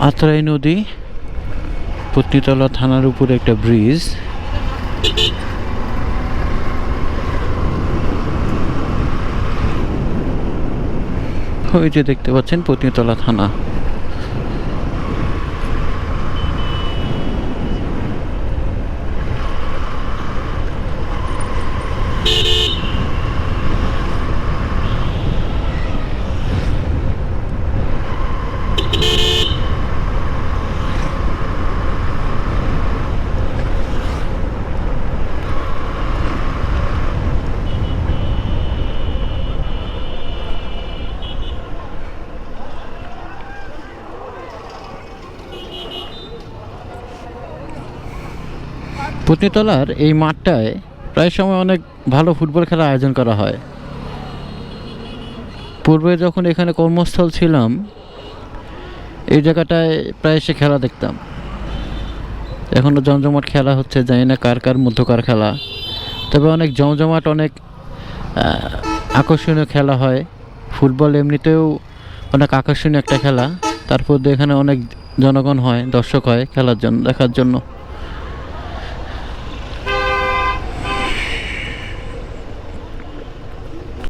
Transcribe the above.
আত্রাই নদী পত্নীতলা থানার উপরে একটা ব্রিজ। ওই যে দেখতে পাচ্ছেন পত্নীতলা থানা। পত্নীতলার এই মাঠটায় প্রায় সময় অনেক ভালো ফুটবল খেলার আয়োজন করা হয়। পূর্বে যখন এখানে কর্মস্থল ছিলাম, এই জায়গাটায় প্রায় সে খেলা দেখতাম। এখনও জমজমাট খেলা হচ্ছে, জানি না কার কার মধ্যকার খেলা। তবে অনেক জমজমাট, অনেক আকর্ষণীয় খেলা হয়। ফুটবল এমনিতেও অনেক আকর্ষণীয় একটা খেলা। তারপর এখানে অনেক জনগণ হয়, দর্শক হয় খেলার জন্য, দেখার জন্য।